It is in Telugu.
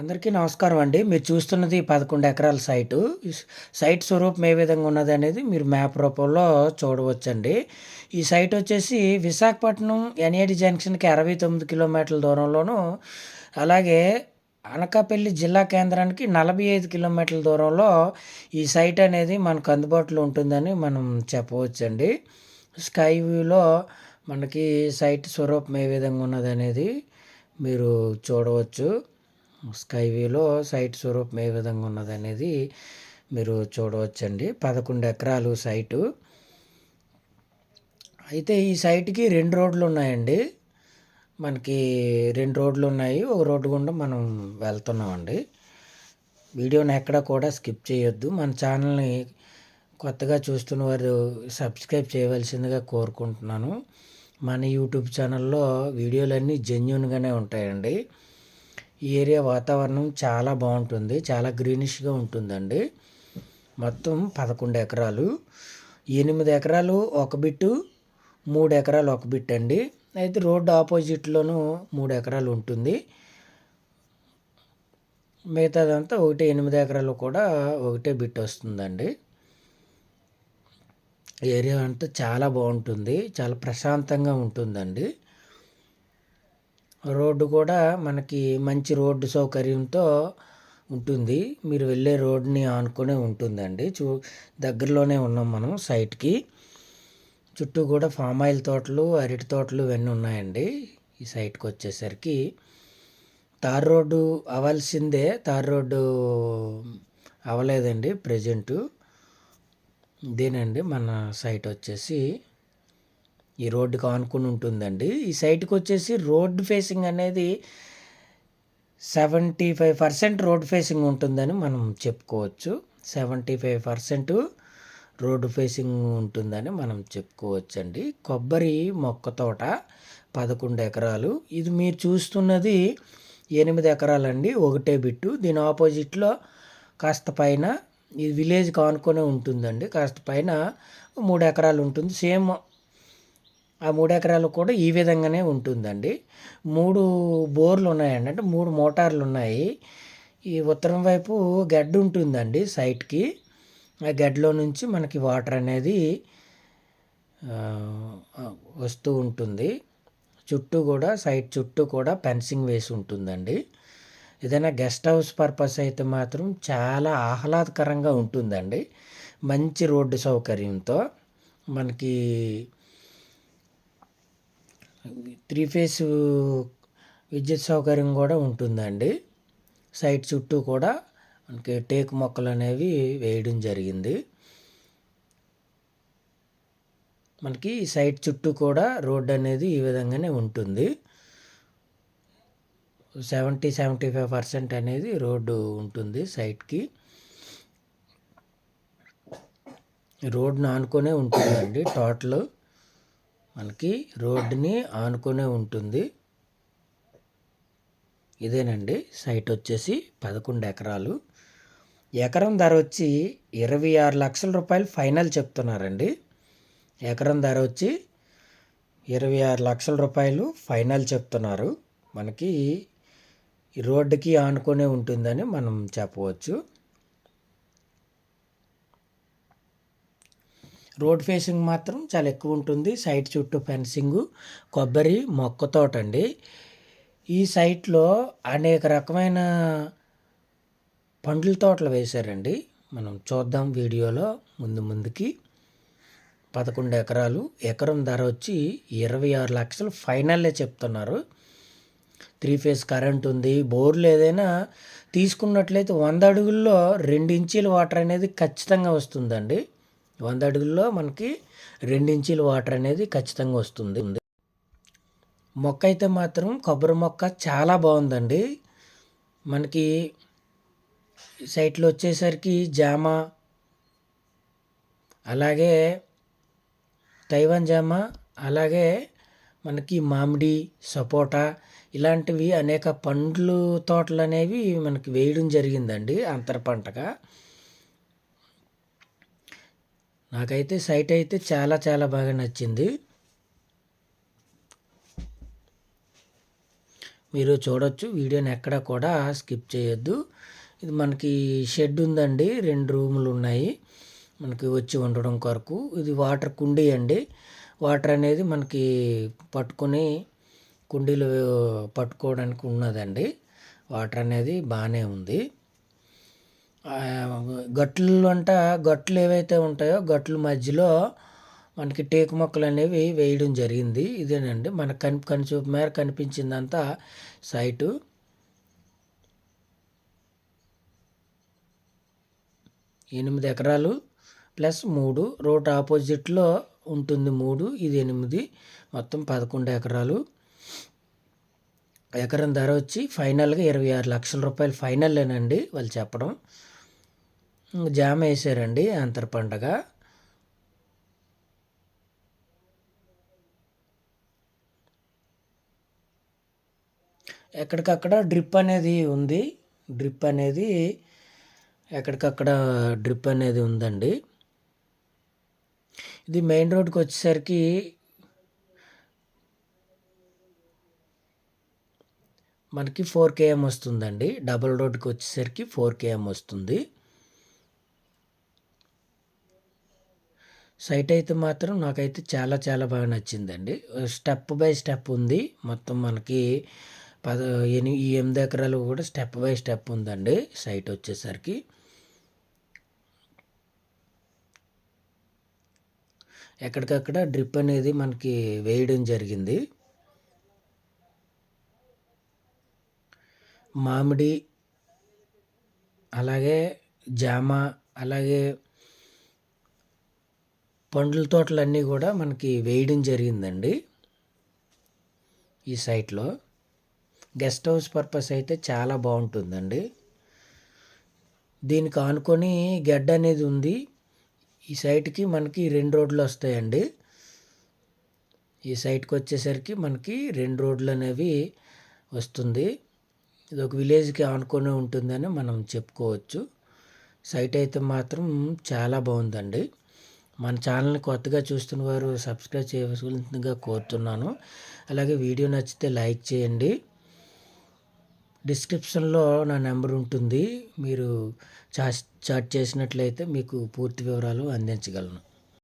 అందరికీ నమస్కారం అండి. మీరు చూస్తున్నది పదకొండు ఎకరాల సైటు. సైట్ స్వరూపం ఏ విధంగా ఉన్నది అనేది మీరు మ్యాప్ రూపంలో చూడవచ్చండి. ఈ సైట్ వచ్చేసి విశాఖపట్నం ఎన్ఏడి జంక్షన్కి అరవై తొమ్మిది కిలోమీటర్ల దూరంలోను అలాగే అనకాపల్లి జిల్లా కేంద్రానికి నలభై ఐదు కిలోమీటర్ల దూరంలో ఈ సైట్ అనేది మనకు అందుబాటులో ఉంటుందని మనం చెప్పవచ్చండి. స్కై వ్యూలో మనకి సైట్ స్వరూపం ఏ విధంగా ఉన్నది అనేది మీరు చూడవచ్చు. స్కై వ్యూలో సైట్ స్వరూపం ఏ విధంగా ఉన్నదనేది మీరు చూడవచ్చండి. పదకొండు ఎకరాలు సైటు. అయితే ఈ సైట్కి రెండు రోడ్లు ఉన్నాయండి. మనకి రెండు రోడ్లు ఉన్నాయి. ఒక రోడ్డు గుండా మనం వెళ్తున్నామండి. వీడియోని ఎక్కడ కూడా స్కిప్ చేయొద్దు. మన ఛానల్ని కొత్తగా చూస్తున్న వారు సబ్స్క్రైబ్ చేయవలసిందిగా కోరుకుంటున్నాను. మన యూట్యూబ్ ఛానల్లో వీడియోలన్నీ జెన్యున్గానే ఉంటాయండి. ఈ ఏరియా వాతావరణం చాలా బాగుంటుంది చాలా గ్రీనిష్గా ఉంటుందండి. మొత్తం పదకొండు ఎకరాలు. ఎనిమిది ఎకరాలు ఒక బిట్టు మూడు ఎకరాలు ఒక బిట్ అండి. అయితే రోడ్డు ఆపోజిట్లోనూ మూడు ఎకరాలు ఉంటుంది. మిగతాదంతా ఒకటి ఎనిమిది ఎకరాలు కూడా ఒకటే బిట్ వస్తుందండి. ఏరియా అంతా చాలా బాగుంటుంది చాలా ప్రశాంతంగా ఉంటుందండి. రోడ్డు కూడా మనకి మంచి రోడ్డు సౌకర్యంతో ఉంటుంది. మీరు వెళ్ళే రోడ్ని ఆనుకునే ఉంటుందండి. చూ దగ్గరలోనే ఉన్నాం మనం సైట్కి. చుట్టూ కూడా ఫామ్ ఆయిల్ తోటలు అరటి తోటలు ఇవన్నీ ఉన్నాయండి ఈ సైట్కి వచ్చేసరికి. తార్ రోడ్డు అవ్వాల్సిందే. తార్ రోడ్డు అవ్వలేదండి ప్రజెంటు. ఇదేనండి మన సైట్ వచ్చేసి. ఈ రోడ్డుకి ఆనుకుని ఉంటుందండి. ఈ సైట్కి వచ్చేసి రోడ్ ఫేసింగ్ అనేది seventy five percent road facing ఉంటుందని మనం చెప్పుకోవచ్చు. Seventy five percent road facing ఉంటుందని మనం చెప్పుకోవచ్చండి. కొబ్బరి మొక్క తోట పదకొండు ఎకరాలు. ఇది మీరు చూస్తున్నది ఎనిమిది ఎకరాలండి ఒకటే బిట్టు. దీని ఆపోజిట్లో కాస్త పైన ఇది విలేజ్ కానుకొనే ఉంటుందండి. కాస్త పైన మూడు ఎకరాలు ఉంటుంది. సేమ్ ఆ మూడు ఎకరాలు కూడా ఈ విధంగానే ఉంటుందండి. మూడు బోర్లు ఉన్నాయండి అంటే మూడు మోటార్లు ఉన్నాయి ఈ ఉత్తరం వైపు గడ్డ ఉంటుందండి సైట్కి. ఆ గడ్డలో నుంచి మనకి వాటర్ అనేది వస్తూ ఉంటుంది. చుట్టూ కూడా సైట్ చుట్టూ కూడా ఫెన్సింగ్ వేసి ఉంటుందండి. ఏదైనా గెస్ట్ హౌస్ పర్పస్ అయితే మాత్రం చాలా ఆహ్లాదకరంగా ఉంటుందండి. మంచి రోడ్డు సౌకర్యంతో మనకి త్రీ ఫేస్ విద్యుత్ సౌకర్యం కూడా ఉంటుందండి. సైట్ చుట్టూ కూడా మనకి టేకు మొక్కలు అనేవి వేయడం జరిగింది. మనకి సైట్ చుట్టూ కూడా రోడ్ అనేది ఈ విధంగానే ఉంటుంది. సెవెంటీ సెవెంటీ ఫైవ్ పర్సెంట్ అనేది రోడ్డు ఉంటుంది సైట్కి. రోడ్ని ఆనుకొనే ఉంటుందండి టోటల్. మనకి రోడ్డుని ఆనుకొనే ఉంటుంది. ఇదేనండి. సైట్ వచ్చేసి పదకొండు ఎకరాలు. ఎకరం ధర వచ్చి ఇరవై ఆరు లక్షల రూపాయలు ఫైనల్ చెప్తున్నారండి. ఎకరం ధర వచ్చి ఇరవై ఆరు లక్షల రూపాయలు ఫైనల్ చెప్తున్నారు. మనకి రోడ్డుకి ఆనుకొనే ఉంటుందని మనం చెప్పవచ్చు. రోడ్ ఫేసింగ్ మాత్రం చాలా ఎక్కువ ఉంటుంది. సైట్ చుట్టూ ఫెన్సింగ్ కొబ్బరి మొక్క తోట అండి. ఈ సైట్లో అనేక రకమైన పండ్ల తోటలు వేశారండి. మనం చూద్దాం వీడియోలో ముందు ముందుకి. పదకొండు ఎకరాలు ఎకరం ధర వచ్చి ఇరవై ఆరు లక్షలు. ఫైనల్లే చెప్తున్నారు. త్రీ ఫేజ్ కరెంట్ ఉంది. బోర్లు ఏదైనా తీసుకున్నట్లయితే వంద అడుగుల్లో రెండు ఇంచీల వాటర్ అనేది ఖచ్చితంగా వస్తుందండి. వంద అడుగుల్లో మనకి రెండించీల వాటర్ అనేది ఖచ్చితంగా వస్తుంది. మొక్క అయితే మాత్రం కొబ్బరి మొక్క చాలా బాగుందండి. మనకి సైట్లో వచ్చేసరికి జామ అలాగే తైవాన్ జామ అలాగే మనకి మామిడి సపోటా ఇలాంటివి అనేక పండ్లు తోటలు అనేవి మనకి వేయడం జరిగిందండి అంతర పంటగా. నాకైతే సైట్ అయితే చాలా చాలా బాగా నచ్చింది. మీరు చూడొచ్చు వీడియోని ఎక్కడ కూడా స్కిప్ చేయొద్దు. ఇది మనకి షెడ్ ఉందండి రెండు రూములు ఉన్నాయి. మనకి వచ్చి ఉండడం కొరకు. ఇది వాటర్ కుండీ అండి. వాటర్ అనేది మనకి పట్టుకొని కుండీలు పట్టుకోవడానికి ఉన్నదండి. వాటర్ అనేది బాగానే ఉంది. గట్లు అంట గట్లు ఏవైతే ఉంటాయో గట్ల మధ్యలో మనకి టేకు మొక్కలు అనేవి వేయడం జరిగింది. ఇదేనండి. మన కని కనిచూపు మేర కనిపించిందంతా సైటు. ఎనిమిది ఎకరాలు ప్లస్ మూడు రోడ్ ఆపోజిట్లో ఉంటుంది మూడు ఇది ఎనిమిది మొత్తం పదకొండు ఎకరాలు. ఎకరం ధర వచ్చి ఫైనల్గా ఇరవై ఆరు లక్షల రూపాయలు ఫైనల్లేనండి వాళ్ళు చెప్పడం. జామ వేసారండి అంతర పండగ. ఎక్కడికక్కడ డ్రిప్ అనేది ఉంది. డ్రిప్ అనేది ఎక్కడికక్కడ డ్రిప్ అనేది ఉందండి. ఇది మెయిన్ రోడ్కి వచ్చేసరికి మనకి ఫోర్ కేఎం వస్తుందండి. డబల్ రోడ్కి వచ్చేసరికి ఫోర్ కేఎం వస్తుంది. సైట్ అయితే మాత్రం నాకైతే చాలా చాలా బాగా నచ్చిందండి. స్టెప్ బై స్టెప్ ఉంది. మొత్తం మనకి పద ఎని ఈ ఎనిమిది ఎకరాలు కూడా స్టెప్ బై స్టెప్ ఉందండి సైట్ వచ్చేసరికి. ఎక్కడికక్కడ డ్రిప్ అనేది మనకి వేయడం జరిగింది. మామిడి అలాగే జామ అలాగే పండ్ల తోటలన్నీ కూడా మనకి వేయడం జరిగిందండి ఈ సైట్లో. గెస్ట్ హౌస్ పర్పస్ అయితే చాలా బాగుంటుందండి. దీనికి ఆనుకొని గడ్డ అనేది ఉంది. ఈ సైట్కి మనకి రెండు రోడ్లు వస్తాయండి. ఈ సైట్కి వచ్చేసరికి మనకి రెండు రోడ్లు అనేవి వస్తుంది. ఇది ఒక విలేజ్కి ఆనుకొని ఉంటుందని మనం చెప్పుకోవచ్చు. సైట్ అయితే మాత్రం చాలా బాగుందండి. మన ఛానల్ని కొత్తగా చూస్తున్న వారు సబ్స్క్రైబ్ చేయవలసిందిగా కోరుతున్నాను. అలాగే వీడియో నచ్చితే లైక్ చేయండి. డిస్క్రిప్షన్లో నా నెంబర్ ఉంటుంది. మీరు చాట్ చాట్ చేసినట్లయితే మీకు పూర్తి వివరాలు అందించగలను.